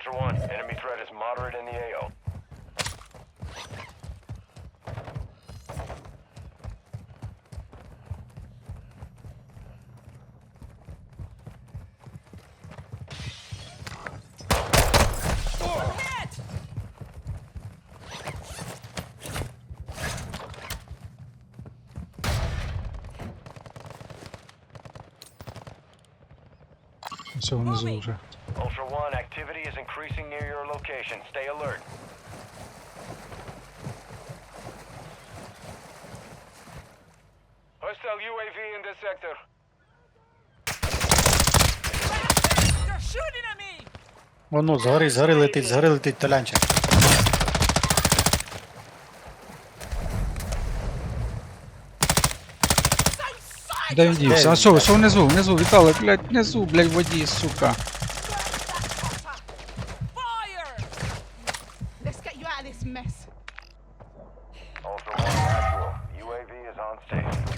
Ultra One, enemy threat is moderate in the AO. Все внизу вже. Ultra One, activity is increasing near your location. Stay alert. Hostile UAV in this sector. They're shooting at me! Воно, згори, згори летить, згори летить толянчик. Де він дівся? А що, що внизу, внизу, Віталик, блядь, внизу, блядь, в воді, сука. Fire! Let's get you out of this mess. Ultra One, actual. UAV is on station.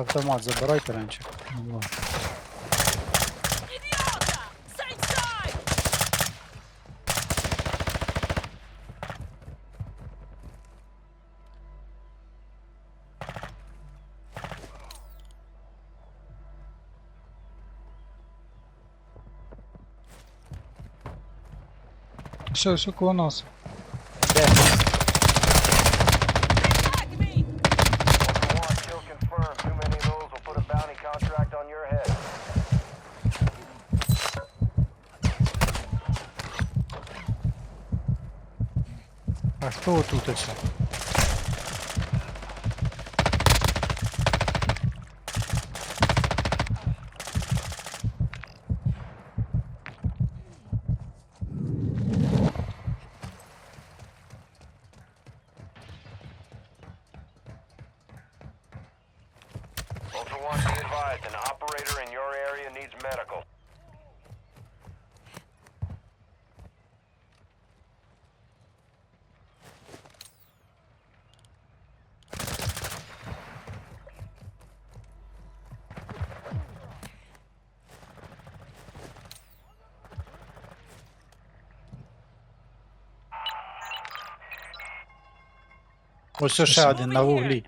Автомат забирай толянчик. Ну, Idiota! Same side! Все, все коло нас. Tag me! Ultra One, kill confirmed. Too many of those will put a bounty contract on your head. А хто отут оце? Ultra One, be advised, an operator in your area needs medical. Ось ще один на вуглі.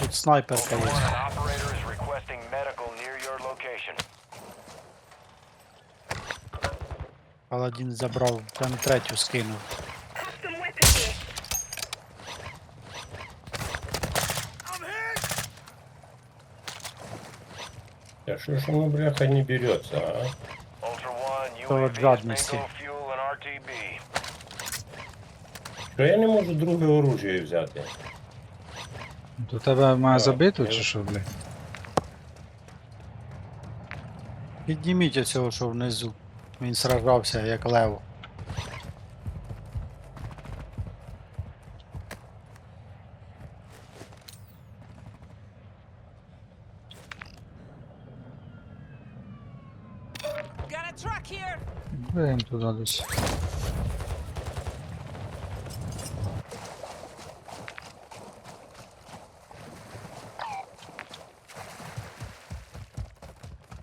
Тут снайперка є. Operator is requesting medical near your location. Паладін забрав, там третю скинув. Да что ж оно, бляха, не берется, а? Ultra One, То UAV жадності. Що я не можу друге оружие взяти? До тебе має Так, забито я- чи що, блядь? Підніміть оцього, що внизу. Він сражався як лево. Got a truck here! Блин, туди десь.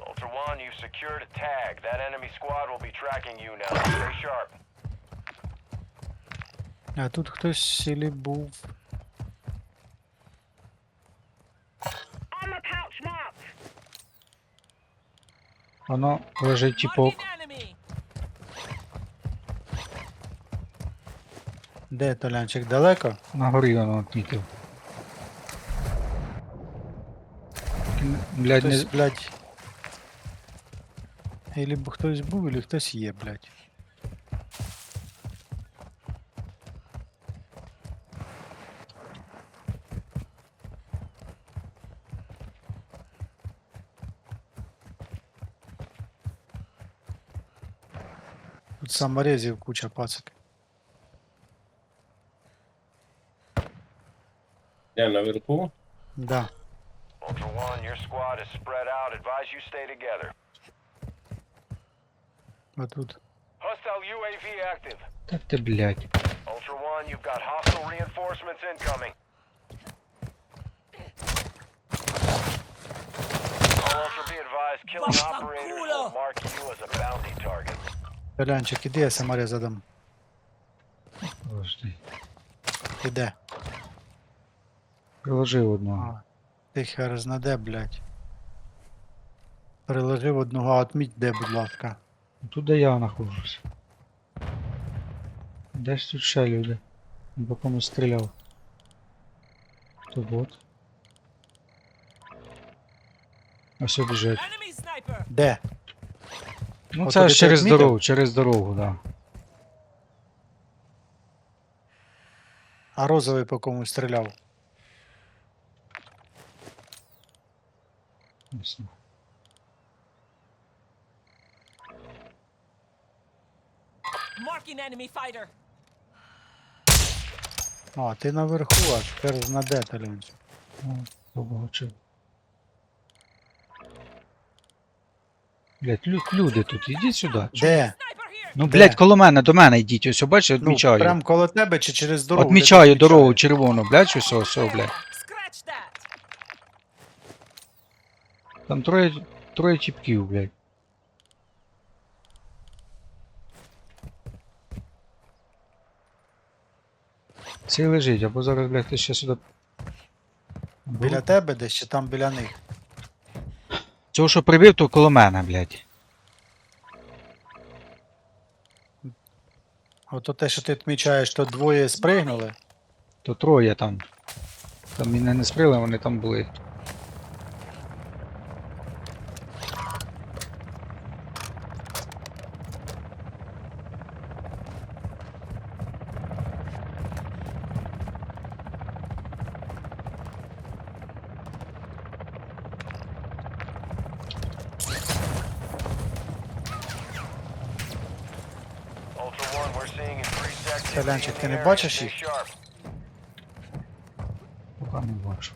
Ultra One, you've secured a tag. That enemy squad will be tracking you now. Stay sharp. А тут хтось сілі був. Воно лежить тіпок. Де Толянчик далеко? На горі воно отмітив. Блядь, Хтось, не... блядь. Или б хтось був, или хтось є, блядь. Тут саморезів куча пацак. Де наверху? Да. Ultra One, your squad is spread out. Advise you stay together. Отут. Hostile UAV active. Та ти, блядь. Ultra One, you've got hostile reinforcements incoming. All Ultra be advised, killing Basta operators culo. will mark you as a bounty target. Белянчик, іди, я самореза дам. Подожди. Іде. Приложив одного. А, ти хер знаде, блядь. Приложив одного, а отміть де, будь ласка. Тут де я нахожусь. Де ж тут ще люди? Він По кому стріляв. Хто бот? Ось біжить. Де? Ну От це ж через відмітив? дорогу, через дорогу, да. А розовий по кому стріляв? Ось. Marking enemy fighter! А, ти наверху, аж хер знаде, Талянчик. О, побачив. Блять, лю- люди тут, ідіть сюди. Де? Sniper here! Ну, Де? блять, коло мене, до мене йдіть, ось, бачиш, Ну, відмічаю. прям коло тебе чи через дорогу? Отмічаю Де ти дорогу червону, блять, ось, ось, ось, блять. Scratch that! Там троє, троє чіпків, блять. Цей лежить, або зараз, блядь, ти ще сюди. Біля тебе десь чи там біля них? Цього, що прибив, то коло мене, блядь. Ото те, що ти відмічаєш, то двоє спригнули. То троє там. Там мене не сприли, вони там були. Селянчик, ти не бачиш їх? Поки не бачу.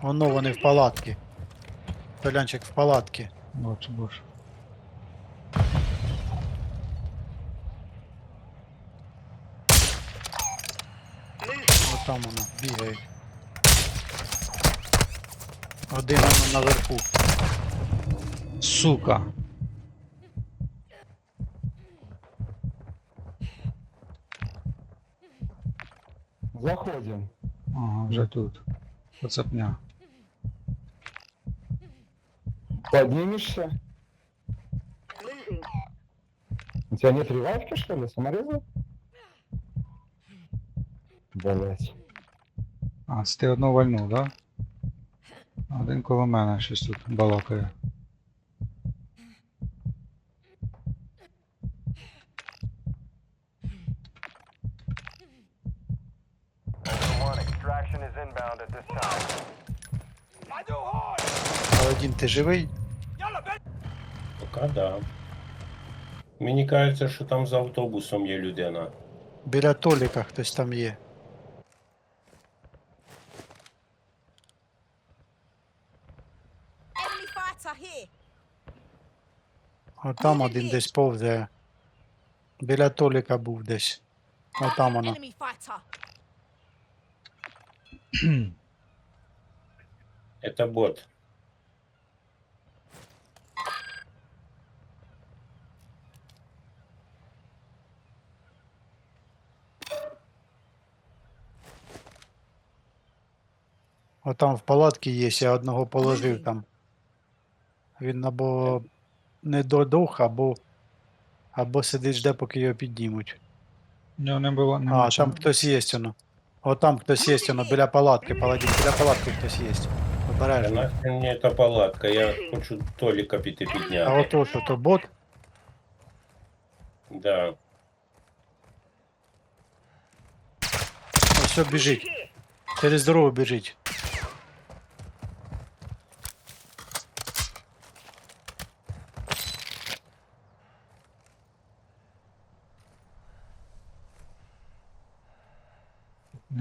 Воно вони в палатки. Толянчик в палатки. Бачу, бачу. От там воно бігає. Один воно наверху. Сука. Заходим. Ага, вже тут. Поцапня. Поднимешься? У тебя нет ревайвки, что ли? Самореза? Блять. А, це ти одного вальнув, да? Один коло мене щось тут балакає. Extraction is inbound at this time. Паладін, ти живий? Пока да. Мені кажеться, що там за автобусом є людина. Біля Толіка хтось там є. Enemy fighter here! От там один десь повзе. Біля Толіка був десь. От там воно. Enemy fighter! Это бот. От там в палатці є, я одного положив там. Він або не додох, або. Або сидить жде, поки його піднімуть. Нього не було нема А, там хтось є воно. От там хтось є воно, біля палатки, паладін, біля палатки хтось є. Обережно. Нахрен мені та палатка, я хочу Толіка піти А підняти. ото що, то бот? Да. Ось що біжить. Через дорогу біжить.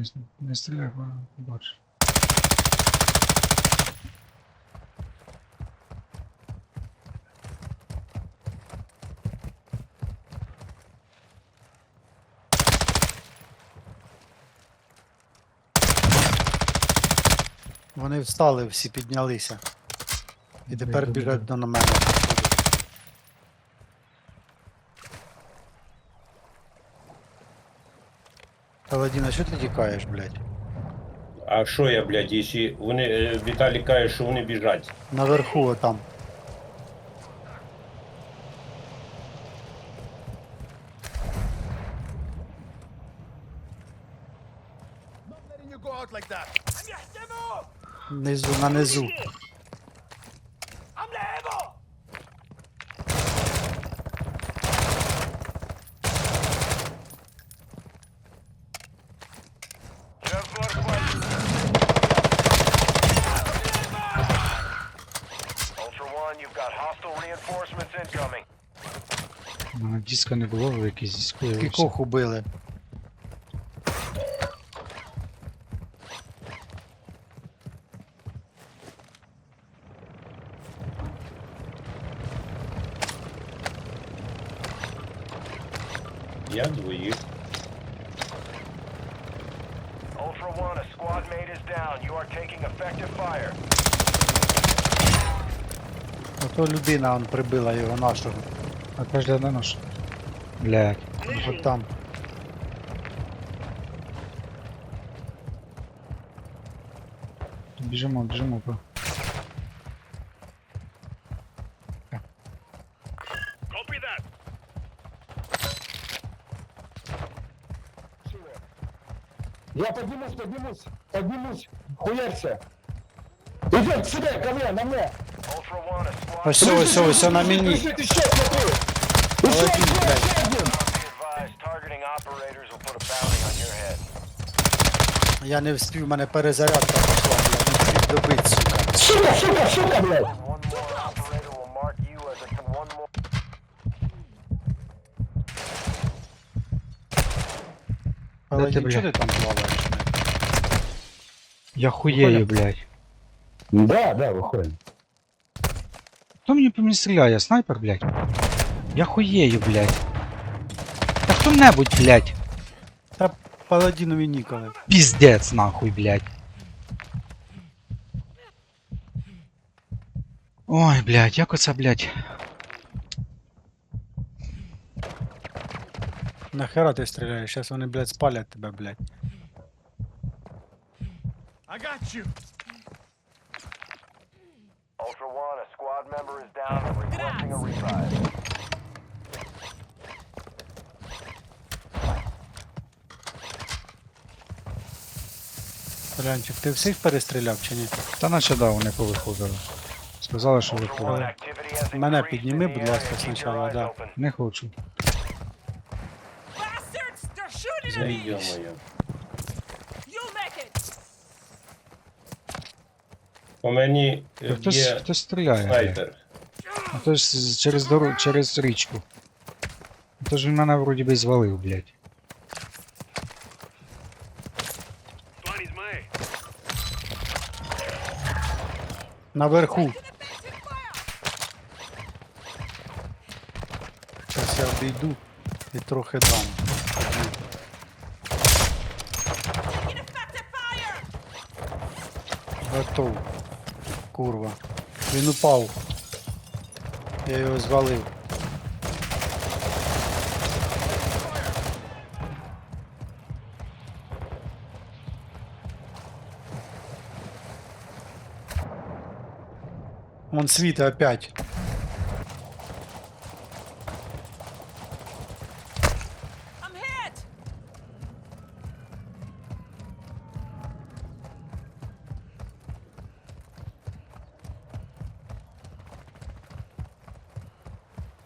Не, с- не стріляй, бо бачиш. Вони встали, всі піднялися. І тепер біжать до мене. Паладіна, що ти тікаєш, блядь? А що я, блядь, якщо вони. е, Віталій каже, що вони біжать. Наверху отам. Низу, на низу. Ultra One, you've got hostile reinforcements incoming. У мене диска не було, ви якийсь диск. Кількох убили. Я двоїх. Ultra One, a squad mate is down. You are taking effective fire. Ото людина он прибила його нашого. А кожен на нож. Блядь. От там. Біжимо, біжимо, бро. Я поднимусь, поднимусь, поднимусь. Хуярься. Идет сюда, ко мне, на мне. Ultra One, a squad Ось ось ось на мені. Лежит еще, смотри. Еще, Блядь. Я не встиг, в мене перезарядка пішла, блядь, не встиг добити, сука. Сука, сука, сука, блядь. One more operator will mark you as a one more. Паладін, бля? чого ти там плаваєш? Я хуєю, блядь. Да, да, выходим. Хто мені по мені стріляє? Снайпер, блядь? Я хуєю, блядь. Та хто-небудь, блядь. Та паладінові ніколи. Піздець, нахуй, блядь. Ой, блядь, як оце, блядь. Нахера ти стріляєш? Зараз вони, блядь, спалять тебе, блядь. Ultra One, a squad member is down and requesting a revive. Полянчик, ти всіх перестріляв чи ні? Та наче да, вони повиходили. Сказали, що виходили. Мене підніми, будь ласка, спочатку, да. Не хочу. Bastards! They're shooting За at me! йомою. You'll make it! По мені е, хтось, є хтось стріляє. снайпер. А Хтось через дорогу, через річку. Тож він мене вроді би звалив, блядь. Наверху. Зараз я обійду і трохи дам. Готов. Курва. Він упав. Я його звалив. он свита опять.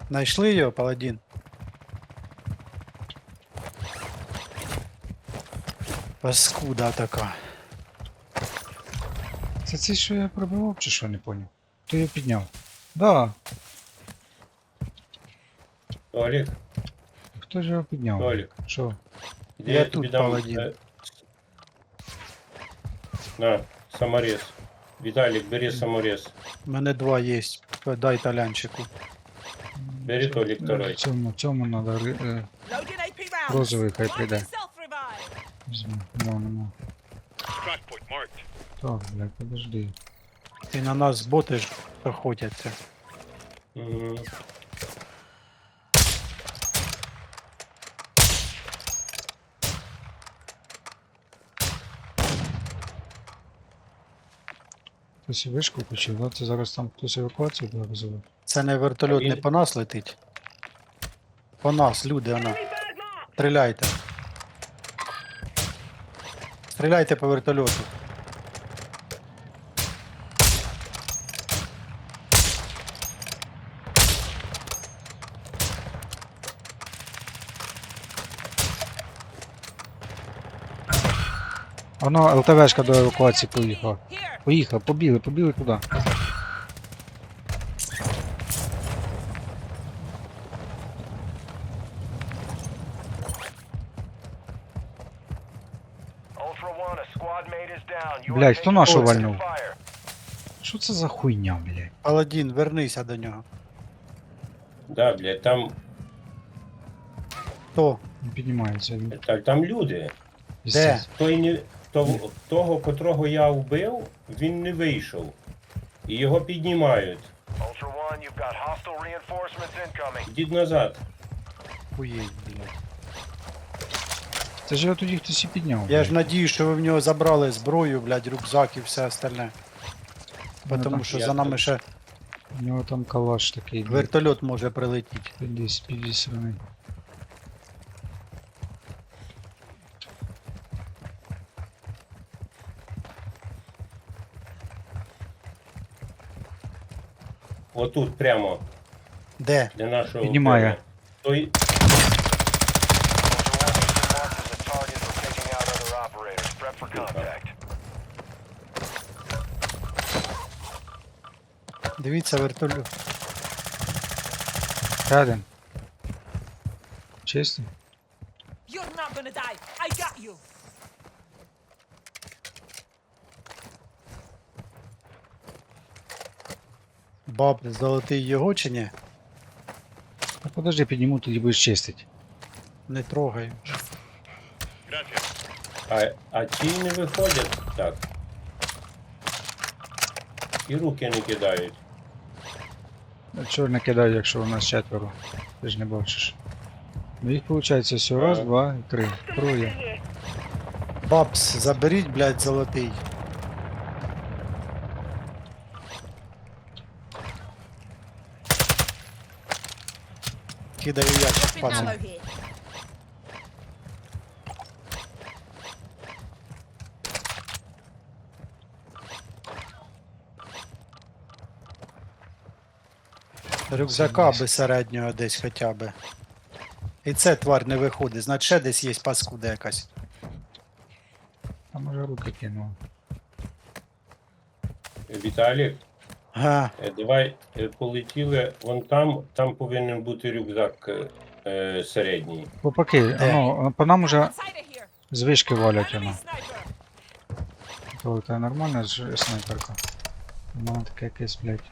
Нашли ее, паладин? Паскуда така. Це ці, я пробивав, чи що не понял. Хто його підняв? Да, Толік, хто ж його підняв? Толік, Що? іди Я я тобі тут, дам. паладін. е, На, саморез. Віталік, бери саморез. У мене два є. Дай талянчику. Бери Толік второй. Цьому, цьому надо ри- е, Loading AP rounds. розовий хай прийде. Self-revive. Візьму. Нема, нема. Так, блядь, подожди. І на нас боти ж охотяться. Мгм. Хтось і вишку включив, да? Це зараз там хтось евакуацію буде визивати. Це не вертольот не по нас летить. По нас, люди, вона. Стріляйте. Стріляйте по вертольоту. Воно ЛТВшка до евакуації поїхала. Поїхав, побігли, побігли туди. Блядь, хто нашу вальнув? Що це за хуйня, блядь? Паладін, вернися до нього. Да, блядь, там, Хто? Не піднімається він. так, там люди. Пиздець. Той не, того, того, котрого я вбив, він не вийшов. І його піднімають. Ultra One, you've got hostile reinforcements incoming. Йдіть назад. Хуєть, блядь. Це ж його тоді хтось і підняв. Я блядь. ж надію, що ви в нього забрали зброю, блядь, рюкзак і все остальне. Ну, Тому що я за нами ще У нього там калаш такий. блядь, вертольот може прилетіти. Десь підвісрений. Отут прямо Де? для нашого. Піднімає. Той. Дивіться вертольот. Рядом. Чисто? You're not gonna die. I got you. Баб, золотий його чи ні? А подожди, підніму, тоді будеш чистити. Не трогай. а, а ті не виходять так. І руки не кидають. А Чого не кидаю, якщо у нас четверо? Ти ж не бачиш. Ну їх виходить все раз, два і три. Троє. Бабс, заберіть, блядь, золотий. Кидаю ящик, пацан. Рюкзака би середнього десь хоча би. І це твар не виходить, значить ще десь є паскуда якась. А може руки кинув. Віталік, Га, е, давай е, полетіли вон там, там повинен бути рюкзак е, е, середній. Попаки, ну, по нам уже Outside of here. з вишки валять Enemy воно. sniper. То це нормальна ж снайперка. Вона таке якесь, блядь.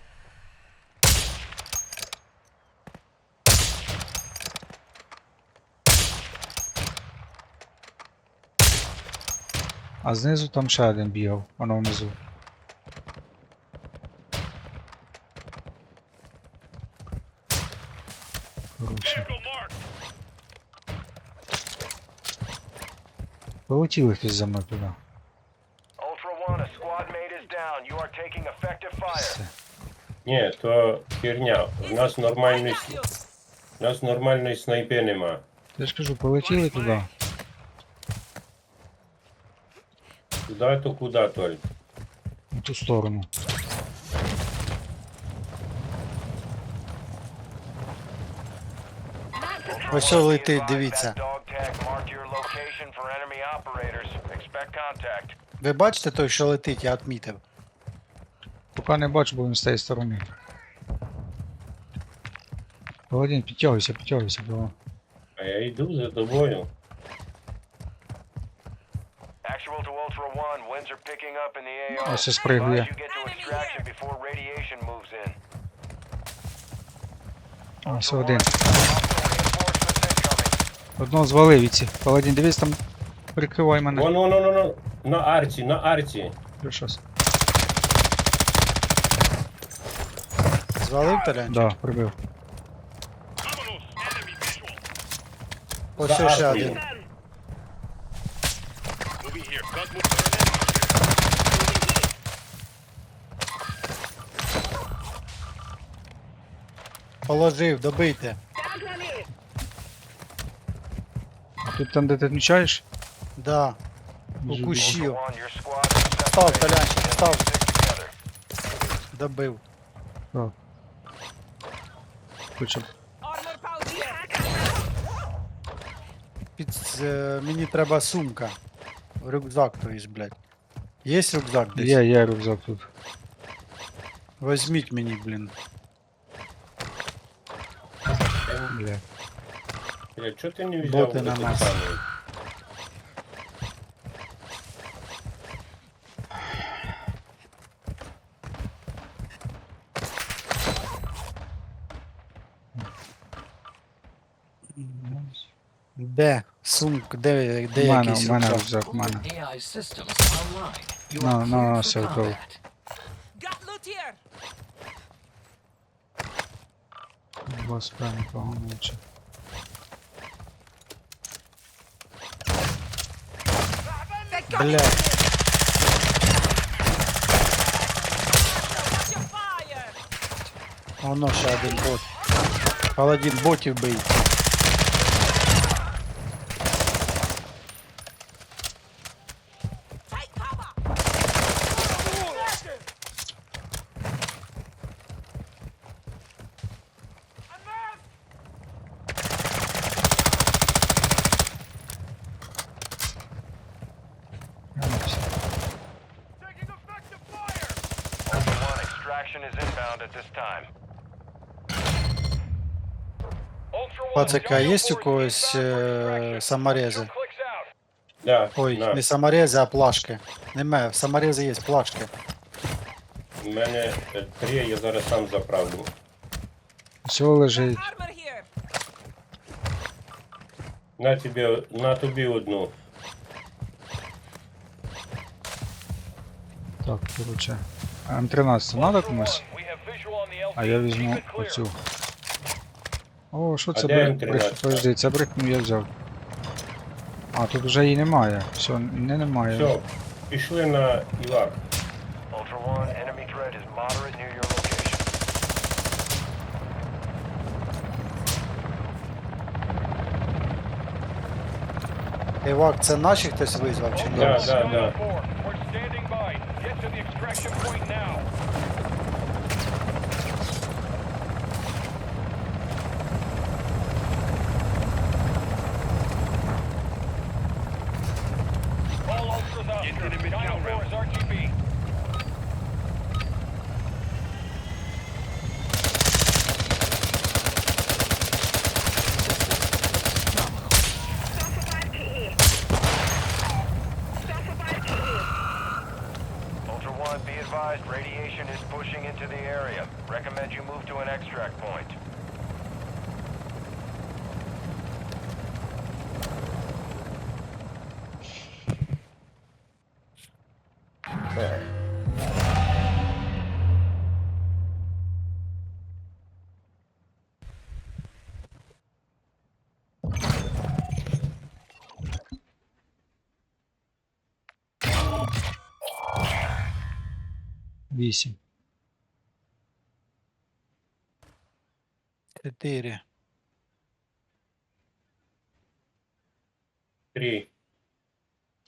А знизу там ще один бігав, воно внизу. are taking effective fire. Все. Ні, то херня. У нас I нормальної, got you. у нас нормальної снайпи нема. Я ж кажу, полетіли туди. Куда то куди, Толь? На ту сторону. Ось Ultra One, be летить, advised дивіться. Location for enemy operators. Expect contact. Ви бачите той, що летить, я відмітив. Поки не бачу, бо він з тієї сторони. Паладін, підтягуйся, підтягуйся, бо. А я йду за тобою. Actual to Ultra One, winds are picking up in the AO. Ось і спригує. Advise you get to extraction before radiation moves in. Ось Ultra. One. Одного звалив віці. Паладін, дивись там. Прикривай мене. Вон, вон, вон, вон, на арці, на арці. Щось. Звалив талянчик? Да, прибив. Ось ще один. Положив, добийте. Тут там, де ти відмічаєш? Да. У Дуже кущів. Ultra One, your squad is Став, separated. Толянчик, Get став. stick together. Добив. Хочу. Armor pouch here. Під, е, мені треба сумка. Рюкзак, то есть, блядь. Є рюкзак десь? Є, є рюкзак тут. Возьміть мені, блін. Бля. Бля, чого ти не взяв Боти на нас. Де? Сумка, де, де У мене, якийсь у мене рюкзак? рюкзак, у мене. AI systems online. You No, are no, cleared no, for so go. combat. Got loot here. Два погано чи. They got Бля, Оно ще один бот. Паладін ботів бий. is inbound at this time. Пацака, є у когось е, саморези? Да, Ой, на. не саморези, а плашки. Нема, саморези є, плашки. У мене е, три, я зараз сам заправлю. Все лежить. Armor here. На тобі, на тобі одну. Так, короче. М13 надо комусь? А я візьму оцю. О, що це де брик? М13? брик? Подожди, це брикну я взяв. А, тут вже її немає. Все, не немає. Все, пішли на Івак. Ultra One, enemy threat is moderate near your location. Івак, це наші хтось визвав чи ні? Да, да, да. Advised, radiation is pushing into the area. Recommend you move to an extract point. Вісім. Чотири. Три.